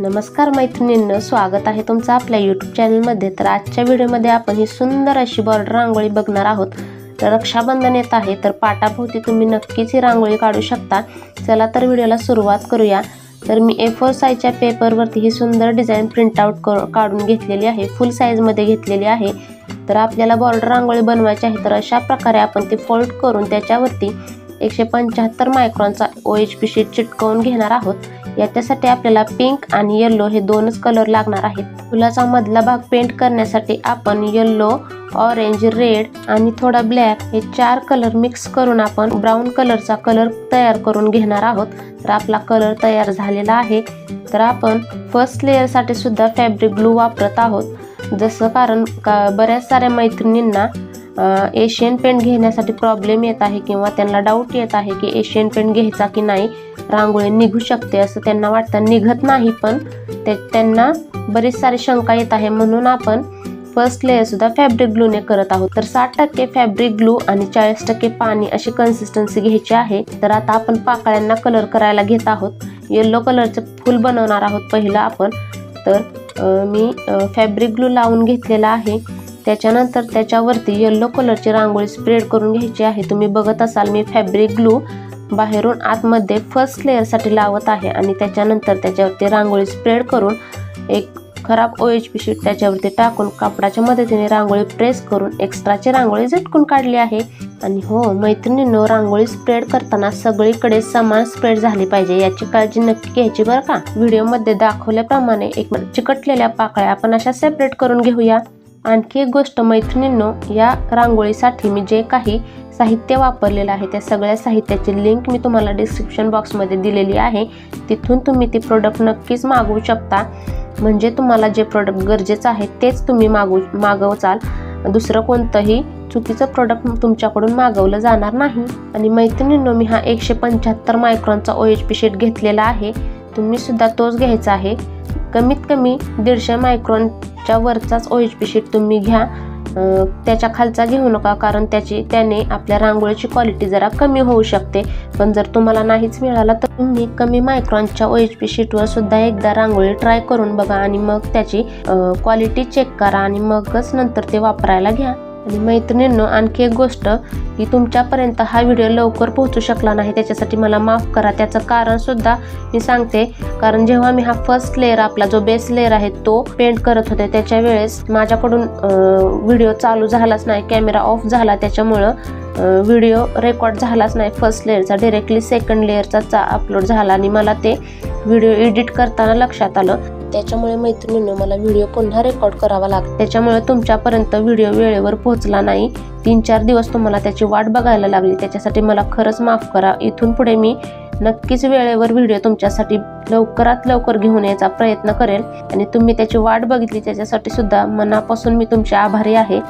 नमस्कार मैत्रिणींनो स्वागत आहे तुमचं आपल्या यूट्यूब चॅनलमध्ये तर आजच्या व्हिडिओमध्ये आपण ही सुंदर अशी बॉर्डर रांगोळी बघणार आहोत. तर रक्षाबंधन येत आहे तर पाटाभोवती तुम्ही नक्कीच ही रांगोळी काढू शकता. चला तर व्हिडिओला सुरुवात करूया. तर मी ए फोर साईजच्या पेपरवरती ही सुंदर डिझाईन प्रिंटआउट कर काढून घेतलेली आहे. फुल साईजमध्ये घेतलेली आहे. तर आपल्याला बॉर्डर रांगोळी बनवायची आहे तर अशा प्रकारे आपण ती फोल्ड करून त्याच्यावरती एकशे पंच्याहत्तर मायक्रॉनचा ओ एच पी शीट चिटकवून घेणार आहोत. याच्यासाठी आपल्याला पिंक आणि येल्लो हे दोनच कलर लागणार आहेत. फुलाचा मधला भाग पेंट करण्यासाठी आपण येल्लो ऑरेंज रेड आणि थोडा ब्लॅक हे चार कलर मिक्स करून आपण ब्राऊन कलरचा कलर तयार करून घेणार आहोत. तर आपला कलर तयार झालेला आहे. तर आपण फर्स्ट लेअरसाठी सुद्धा फॅब्रिक ग्लू वापरत आहोत. जसं कारण का बऱ्याच साऱ्या मैत्रिणींना एशियन पेंट घेण्यासाठी प्रॉब्लेम येत आहे किंवा त्यांना डाऊट येत आहे की एशियन पेंट घ्यायचा की नाही रांगोळी निघू शकते असं त्यांना वाटतं. निघत नाही पण ते त्यांना बरेच सारे शंका येत आहे. म्हणून आपण फर्स्ट लेअरसुद्धा फॅब्रिक ग्लूने करत आहोत. तर साठ टक्के फॅब्रिक ग्लू आणि चाळीस टक्के पाणी अशी कन्सिस्टन्सी घ्यायची आहे. तर आता आपण पाकळ्यांना कलर करायला घेत आहोत. येल्लो कलरचं फुल बनवणार आहोत पहिलं आपण. तर मी फॅब्रिक ग्लू लावून घेतलेला आहे. त्याच्यानंतर त्याच्यावरती येल्लो कलरची रांगोळी स्प्रेड करून घ्यायची आहे. तुम्ही बघत असाल मी फॅब्रिक ग्लू बाहेरून आतमध्ये फर्स्ट लेअरसाठी लावत आहे आणि त्याच्यानंतर त्याच्यावरती रांगोळी स्प्रेड करून एक खराब ओ एच पी शीट त्याच्यावरती टाकून कापडाच्या मदतीने रांगोळी प्रेस करून एक्स्ट्राची रांगोळी झटकून काढली आहे. आणि हो मैत्रिणींनो रांगोळी स्प्रेड करताना सगळीकडे समान स्प्रेड झाली पाहिजे याची काळजी नक्की घ्यायची बरं का? व्हिडिओमध्ये दाखवल्याप्रमाणे एक चिकटलेल्या पाकळ्या आपण अशा सेपरेट करून घेऊया. आणखी एक गोष्ट मैत्रिणींनो या रांगोळीसाठी मी जे काही साहित्य वापरलेलं आहे त्या सगळ्या साहित्याची लिंक मी तुम्हाला डिस्क्रिप्शन बॉक्समध्ये दिलेली आहे. तिथून तुम्ही ती प्रोडक्ट नक्कीच मागवू शकता. म्हणजे तुम्हाला जे प्रोडक्ट गरजेचं आहे तेच तुम्ही मागू मागवचाल. दुसरं कोणतंही चुकीचं प्रोडक्ट तुमच्याकडून मागवलं जाणार नाही. आणि मैत्रिणींनो मी हा एकशे पंच्याहत्तर मायक्रॉनचा ओ एच पी शेट घेतलेला आहे. तुम्ही सुद्धा तोच घ्यायचा आहे. कमीत कमी दीडशे मायक्रॉनच्या वरचाच ओ एच पी शीट तुम्ही घ्या. त्याच्या खालचा घेऊ नका कारण त्याची त्याने आपल्या रांगोळीची क्वालिटी जरा कमी होऊ शकते. पण जर तुम्हाला नाहीच मिळाला तर तुम्ही कमी मायक्रॉनच्या ओ एच पी शीटवर सुद्धा एकदा रांगोळी ट्राय करून बघा आणि मग त्याची क्वालिटी चेक करा आणि मगच नंतर ते वापरायला घ्या. आणि मैत्रिणींनो आणखी एक गोष्ट की तुमच्यापर्यंत हा व्हिडिओ लवकर पोहोचू शकला नाही त्याच्यासाठी मला माफ करा. त्याचं कारणसुद्धा मी सांगते. कारण जेव्हा मी हा फर्स्ट लेअर आपला जो बेस लेअर आहे तो पेंट करत होते त्याच्या वेळेस माझ्याकडून व्हिडिओ चालू झालाच नाही कॅमेरा ऑफ झाला. त्याच्यामुळं व्हिडिओ रेकॉर्ड झालाच नाही फर्स्ट लेअरचा डिरेक्टली सेकंड लेअरचा अपलोड झाला आणि मला ते व्हिडिओ एडिट करताना लक्षात आलं. त्याच्यामुळे मैत्रिणीनं मला व्हिडिओ पुन्हा रेकॉर्ड करावा लागला त्याच्यामुळे तुमच्यापर्यंत व्हिडिओ वेळेवर पोहोचला नाही. तीन चार दिवस तुम्हाला त्याची वाट बघायला लागली. त्याच्यासाठी मला खरंच माफ करा. इथून पुढे मी नक्कीच वेळेवर व्हिडिओ तुमच्यासाठी लवकरात लवकर घेऊन यायचा प्रयत्न करेल. आणि तुम्ही त्याची वाट बघितली त्याच्यासाठी सुद्धा मनापासून मी तुमचे आभारी आहे.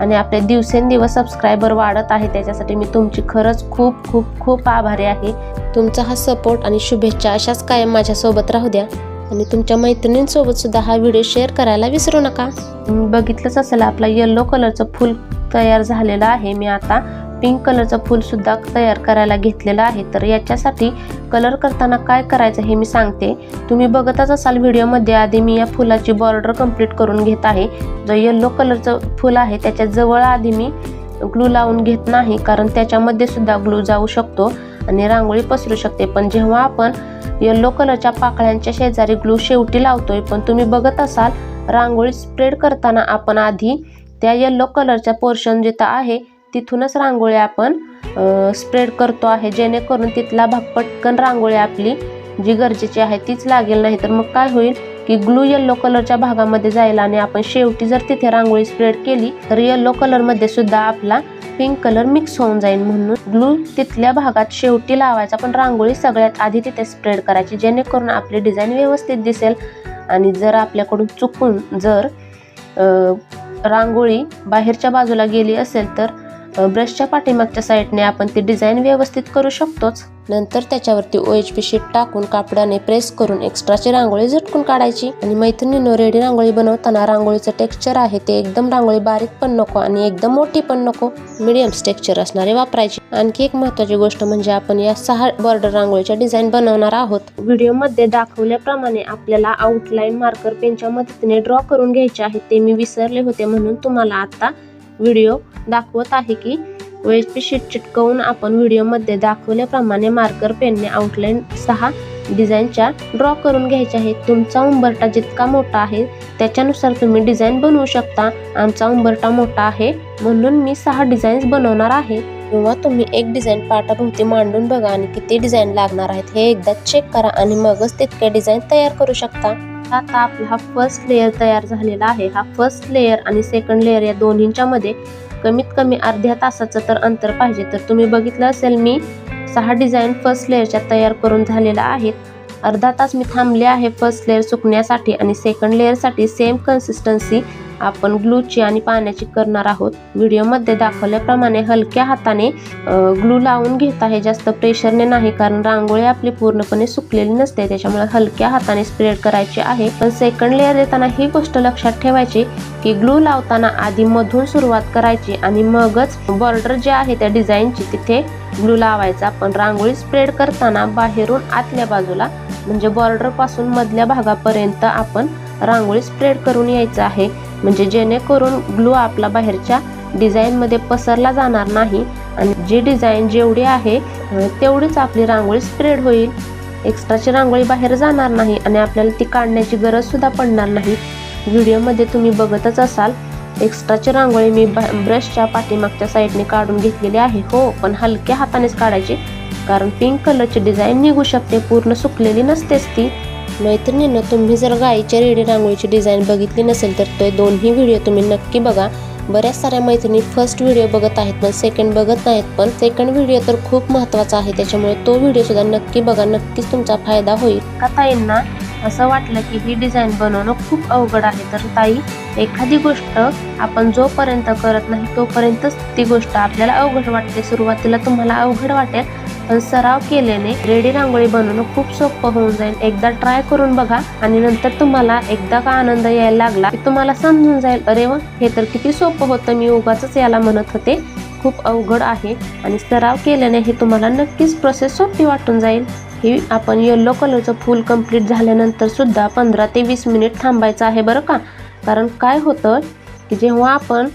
आणि आपले दिवसेंदिवस सबस्क्रायबर वाढत आहे त्याच्यासाठी मी तुमची खरंच खूप खूप खूप आभारी आहे. तुमचा हा सपोर्ट आणि शुभेच्छा अशाच कायम माझ्यासोबत राहू द्या. आणि तुमच्या मैत्रिणींसोबत सुद्धा हा व्हिडिओ शेअर करायला विसरू नका. बघितलंच असेल आपला येल्लो कलरचं फूल तयार झालेलं आहे. मी आता पिंक कलरचं फूलसुद्धा तयार करायला घेतलेलं आहे. तर याच्यासाठी कलर करताना काय करायचं हे मी सांगते. तुम्ही बघतच असाल व्हिडिओमध्ये आधी मी या फुलाची बॉर्डर कंप्लीट करून घेत आहे. जो येल्लो कलरचं फूल आहे त्याच्याजवळ आधी मी ग्लू लावून घेत नाही कारण त्याच्यामध्ये सुद्धा ग्लू जाऊ शकतो आणि रांगोळी पसरू शकते. पण जेव्हा आपण येल्लो कलरच्या पाकळ्यांच्या शेजारी ग्लू शेवटी लावतोय पण तुम्ही बघत असाल रांगोळी स्प्रेड करताना आपण आधी त्या येल्लो कलरच्या पोर्शन जिथं आहे तिथूनच रांगोळी आपण स्प्रेड करतो आहे. जेणेकरून तिथला भाग पटकन रांगोळी आपली जी गरजेची आहे तीच लागेल. नाही तर मग काय होईल की ग्लू येल्लो कलरच्या भागामध्ये जाईल आणि आपण शेवटी जर तिथे रांगोळी स्प्रेड केली तर येल्लो कलरमध्ये सुद्धा आपला पिंक कलर मिक्स होऊन जाईल म्हणून ग्लू तिथल्या भागात शेवटी लावायचा पण रांगोळी सगळ्यात आधी तिथे स्प्रेड करायची जेणेकरून आपली डिझाईन व्यवस्थित दिसेल. आणि जर आपल्याकडून चुकून जर रांगोळी बाहेरच्या बाजूला गेली असेल तर ब्रशच्या पाठीमागच्या साईडने आपण ती डिझाईन व्यवस्थित करू शकतोच. नंतर त्याच्यावरती ओ एच पी शीट टाकून कापडाने प्रेस करून एक्स्ट्राची रांगोळी झटकून काढायची. आणि मैत्रिणीनो रेडी रांगोळी बनवताना रांगोळीचं टेक्स्चर आहे ते एकदम रांगोळी बारीक पण नको आणि एकदम मोठी पण नको. मिडियम टेक्स्चर असणारे वापरायची. आणखी एक महत्वाची गोष्ट म्हणजे आपण या सहा बॉर्डर रांगोळीच्या डिझाईन बनवणार आहोत. व्हिडिओमध्ये दाखवल्याप्रमाणे आपल्याला आउटलाईन मार्कर पेनच्या मदतीने ड्रॉ करून घ्यायचे आहे ते मी विसरले होते म्हणून तुम्हाला आता व्हिडिओ दाखवत आहे की शीट चिटकवून आपण व्हिडिओमध्ये दाखवल्याप्रमाणे मार्कर पेनने आउटलाईन सहा डिझाईनच्या ड्रॉ करून घ्यायचे आहे तुमचा उंबरटा जितका मोठा आहे त्याच्यानुसार तुम्ही डिझाईन बनवू शकता. आमचा उंबरटा मोठा आहे म्हणून मी सहा डिझाईन्स बनवणार आहे. किंवा तुम्ही एक डिझाईन पाटाभोवती मांडून बघा आणि किती डिझाईन लागणार आहेत हे एकदा चेक करा आणि मगच तितके डिझाईन तयार करू शकता. आता आपला हा फर्स्ट लेअर तयार झालेला आहे. हा फर्स्ट लेअर आणि सेकंड लेअर या दोन्हींच्या मध्ये कमीत कमी अर्ध्या तासाचं तर अंतर पाहिजे. तर तुम्ही बघितलं असेल मी सहा डिझाईन फर्स्ट लेअरच्या तयार करून झालेल्या आहेत अर्धा तास मी थांबले आहे फर्स्ट लेअर सुकण्यासाठी आणि सेकंड लेअरसाठी सेम कन्सिस्टन्सी आपण ग्लूची आणि पाण्याची करणार आहोत. व्हिडिओमध्ये दाखवल्याप्रमाणे हलक्या हाताने ग्लू लावून घेत आहे जास्त प्रेशरने नाही कारण रांगोळी आपली पूर्णपणे सुकलेली नसते त्याच्यामुळे हलक्या हाताने स्प्रेड करायची आहे. पण सेकंड लेअर देताना ही गोष्ट लक्षात ठेवायची की ग्लू लावताना आधी मधून सुरुवात करायची आणि मगच बॉर्डर जे आहे त्या डिझाईनची तिथे ग्लू लावायचा. पण रांगोळी स्प्रेड करताना बाहेरून आतल्या बाजूला म्हणजे बॉर्डरपासून मधल्या भागापर्यंत आपण रांगोळी स्प्रेड करून यायचं आहे. म्हणजे जेणेकरून ग्लू आपला बाहेरच्या डिझाईनमध्ये पसरला जाणार नाही. आणि जी डिझाईन जेवढी आहे तेवढीच आपली रांगोळी स्प्रेड होईल. एक्स्ट्राची रांगोळी बाहेर जाणार नाही आणि आपल्याला ती काढण्याची गरजसुद्धा पडणार नाही. व्हिडिओमध्ये तुम्ही बघतच असाल एक्स्ट्राची रांगोळी मी ब्रशच्या पाठीमागच्या साईडने काढून घेतलेली आहे. हो पण हलक्या हातानेच काढायची. कारण पिंक कलरची डिझाईन निघू शकते पूर्ण सुकलेली नसतेच ती. मैत्रिणींनो तुम्ही जर गाईच्या रेडी रांगोळीची डिझाईन बघितली नसेल तर ते दोन्ही व्हिडिओ तुम्ही नक्की बघा. बऱ्याच साऱ्या मैत्रिणी फर्स्ट व्हिडिओ बघत आहेत पण सेकंड बघत नाहीत पण सेकंड व्हिडिओ तर खूप महत्त्वाचा आहे त्याच्यामुळे तो व्हिडिओ सुद्धा नक्की बघा नक्कीच तुमचा फायदा होईल. का ताईंना असं वाटलं की ही डिझाईन बनवणं खूप अवघड आहे तर ताई एखादी गोष्ट आपण जोपर्यंत करत नाही तोपर्यंतच ती गोष्ट आपल्याला अवघड वाटते सुरुवातीला तुम्हाला अवघड वाटेल. पण सराव केल्याने रेडी रांगोळी बनवणं खूप सोपं होऊन जाईल. एकदा ट्राय करून बघा आणि नंतर तुम्हाला एकदा का आनंद यायला लागला की तुम्हाला समजून जाईल. अरे वा हे तर किती सोपं होतं. मी उगाच याला म्हणत होते. खूप अवघड आहे आणि सराव केल्याने हे तुम्हाला नक्कीच प्रोसेस सोपी वाटून जाईल. ही आपण येल्लो कलरचं फूल कंप्लीट झाल्यानंतर सुद्धा पंधरा ते वीस मिनिट थांबायचं आहे बरं का? कारण काय होतं की जेव्हा आपण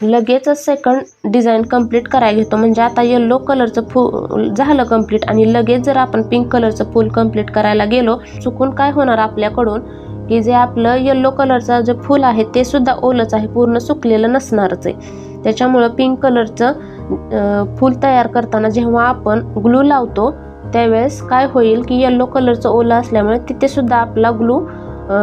लगेचच सेकंड डिझाईन कंप्लीट करायला घेतो. म्हणजे आता येल्लो कलरचं फूल झालं कंप्लीट आणि लगेच जर आपण पिंक कलरचं फूल कंप्लीट करायला गेलो चुकून काय होणार आपल्याकडून? की जे आपलं येल्लो कलरचं जे फूल आहे ते सुद्धा ओलंच आहे पूर्ण सुकलेलं नसणारच आहे. त्याच्यामुळं पिंक कलरचं फूल तयार करताना जेव्हा आपण ग्लू लावतो त्यावेळेस काय होईल की येल्लो कलरचं ओलं असल्यामुळे तिथेसुद्धा आपला ग्लू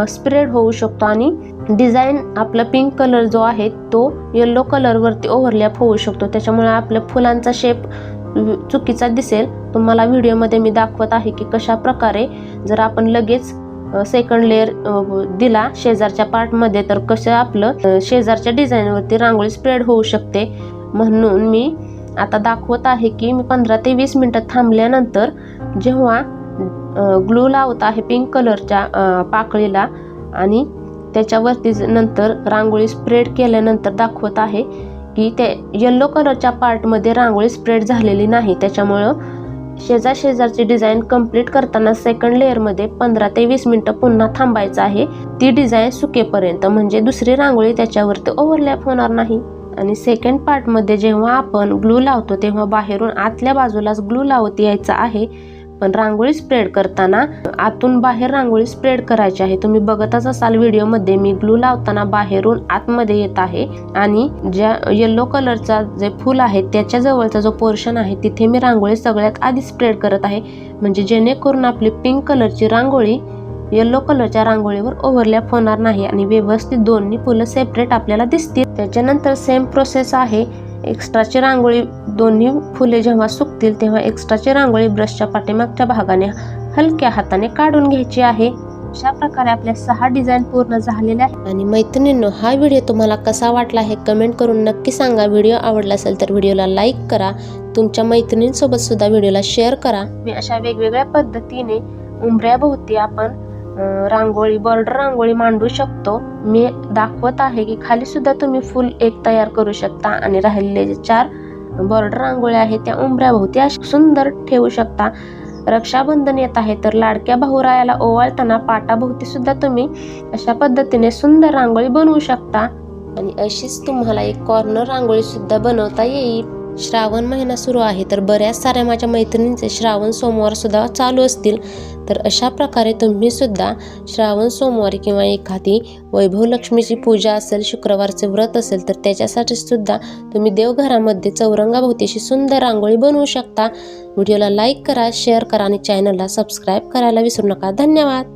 स्प्रेड होऊ शकतो आणि डिझाईन आपला पिंक कलर जो आहे तो येल्लो कलरवरती ओव्हरलॅप होऊ शकतो. त्याच्यामुळे आपल्या फुलांचा शेप चुकीचा दिसेल. तुम्हाला व्हिडिओमध्ये मी दाखवत आहे की कशा प्रकारे जर आपण लगेच सेकंड लेअर दिला शेजारच्या पार्टमध्ये तर कसं आपलं शेजारच्या डिझाईनवरती रांगोळी स्प्रेड होऊ शकते. म्हणून मी आता दाखवत आहे की मी पंधरा ते वीस मिनटं थांबल्यानंतर जेव्हा ग्लू लावत आहे पिंक कलरच्या पाकळीला आणि त्याच्यावरती ज- नंतर रांगोळी स्प्रेड केल्यानंतर दाखवत आहे की ते येल्लो कलरच्या पार्टमध्ये रांगोळी स्प्रेड झालेली नाही. त्याच्यामुळं शेजार शेजारची डिझाईन कंप्लीट करताना सेकंड लेअरमध्ये पंधरा ते वीस मिनटं पुन्हा थांबायचं आहे. ती डिझाईन सुकेपर्यंत. म्हणजे दुसरी रांगोळी त्याच्यावरती ओव्हरलॅप होणार नाही. आणि सेकंड पार्टमध्ये जेव्हा आपण ग्लू लावतो तेव्हा बाहेरून आतल्या बाजूलाच ग्लू लावत यायचा आहे. पण रांगोळी स्प्रेड करताना आतून बाहेर रांगोळी स्प्रेड करायची आहे. तुम्ही बघतच असाल व्हिडिओमध्ये मी ग्लू लावताना बाहेरून आतमध्ये येत आहे आणि ज्या येल्लो कलरचा जे फूल आहे त्याच्या जवळचा जो पोर्शन आहे तिथे मी रांगोळी सगळ्यात आधी स्प्रेड करत आहे. म्हणजे जेणेकरून आपली पिंक कलरची रांगोळी येल्लो कलरच्या रांगोळीवर ओव्हरलॅप होणार नाही आणि व्यवस्थित दोन्ही फुलं सेपरेट आपल्याला दिसतील. त्याच्यानंतर सेम प्रोसेस आहे. एक्स्ट्राची रांगोळी दोन्ही फुले जेव्हा सुकतील तेव्हा एक्स्ट्राची रांगोळी ब्रशच्या पाठीमागच्या भागाने हलक्या हाताने काढून घ्यायची आहे. अशा प्रकारे आपल्या सहा डिझाईन पूर्ण झालेल्या आहेत. आणि मैत्रिणींनो हा व्हिडिओ तुम्हाला कसा वाटला हे कमेंट करून नक्की सांगा. व्हिडिओ आवडला असेल तर व्हिडिओला लाईक करा. तुमच्या मैत्रिणींसोबत सुद्धा व्हिडिओला शेअर करा. मी अशा वेगवेगळ्या पद्धतीने उंबऱ्याभोवती आपण रांगोळी बॉर्डर रांगोळी मांडू शकतो. मी दाखवत आहे की खाली सुद्धा तुम्ही फुल एक तयार करू शकता आणि राहिलेले जे चार बॉर्डर रांगोळ्या आहेत त्या उंबऱ्याभोवती अशा सुंदर ठेवू शकता. रक्षाबंधन येत आहे तर लाडक्या भाऊरायाला ओवाळताना पाटाभोवती सुद्धा तुम्ही अशा पद्धतीने सुंदर रांगोळी बनवू शकता. आणि अशीच तुम्हाला एक कॉर्नर रांगोळी सुद्धा बनवता येईल. श्रावण महिना सुरू आहे तर बऱ्याच साऱ्या माझ्या मैत्रिणींचे श्रावण सोमवार सुद्धा चालू असतील. तर अशा प्रकारे तुम्ही सुद्धा श्रावण सोमवारी किंवा एखादी वैभव लक्ष्मीची पूजा असेल शुक्रवारचे व्रत असेल तर त्याच्यासाठी सुद्धा तुम्ही देवघरामध्ये चौरंगाभोवती अशी सुंदर रांगोळी बनवू शकता. व्हिडिओला लाईक करा शेअर करा आणि चॅनलला सबस्क्राईब करायला विसरू नका. धन्यवाद!